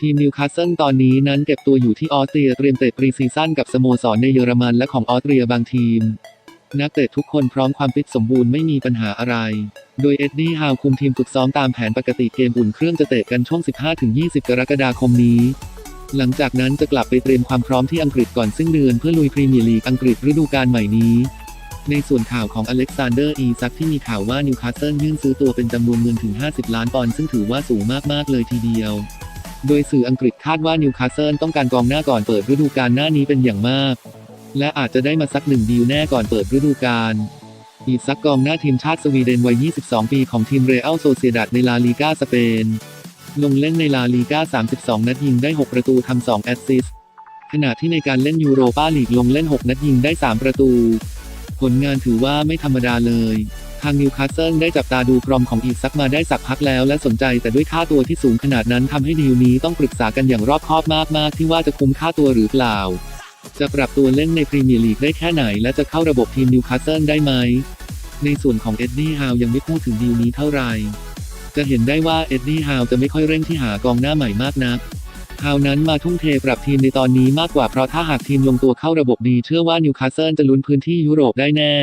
ทีมนิวคาสเซิลตอนนี้นั้นเก็บตัวอยู่ที่ออสเตรียเตรียมเตะปรีซีซั่นกับสโมสรในเยอรมันและของออสเตรียบางทีม นักเตะทุกคนพร้อมความฟิตสมบูรณ์ไม่มีปัญหาอะไร โดยเอ็ดดี้ฮาวคุมทีมฝึกซ้อมตามแผนปกติเกมอุ่นเครื่องจะเตะกันช่วง 15-20 กรกฎาคมนี้ หลังจากนั้นจะกลับไปเตรียมความพร้อมที่อังกฤษก่อนซึ่งเดือนเพื่อลุยพรีเมียร์ลีกอังกฤษฤดูกาลใหม่นี้ในส่วนข่าวของอเล็กซานเดอร์ อีซักที่มีข่าวว่านิวคาสเซิลยื่นซื้อตัวเป็นจำนวนเงินถึง 50 ล้านปอนด์ซึ่งถือว่าสูงมาก ๆ เลยทีเดียว โดยสื่ออังกฤษคาดว่านิวคาสเซิลต้องการกองหน้าก่อนเปิดฤดูกาลหน้านี้เป็นอย่างมาก และอาจจะได้มาสักหนึ่งดีลแน่ก่อนเปิดฤดูกาลอีซักกองหน้าทีมชาติสวีเดนวัย 22 ปีของทีมเรอัลโซเซียดัดในลาลีกาสเปน ลงเล่นในลาลีกา 32 นัดยิงได้ 6 ประตูทำ 2 แอสซิสต์ ขณะที่ในการเล่นยูโรปาลีกลงเล่น 6 นัดยิงได้ 3 ประตู ผลงานถือว่าไม่ธรรมดาเลย ทางนิวคาสเซิลได้จับตาดูกรอมของอีซักมาได้สักพักแล้วและสนใจแต่ด้วยค่าตัวที่สูงขนาดนั้นทำให้ดีลนี้ต้องปรึกษากันอย่างรอบคอบมากๆ ที่ว่าจะคุ้มค่าตัวหรือเปล่า จะปรับตัวเล่นในพรีเมียร์ลีกได้แค่ไหน และจะเข้าระบบทีมนิวคาสเซิลได้ไหม ในส่วนของเอ็ดดี้ฮาวยังไม่พูดถึงดีลนี้เท่าไหร่จะเห็นได้ว่าเอ็ดดี้ฮาวจะไม่ค่อยเร่งที่หากองหน้าใหม่มากนักฮาวนั้นมาทุ่มเทปรับทีมในตอนนี้มากกว่าเพราะถ้าหากทีมลงตัวเข้าระบบดีเชื่อว่านิวคาสเซิลจะลุ้นพื้นที่ยุโรปได้แน่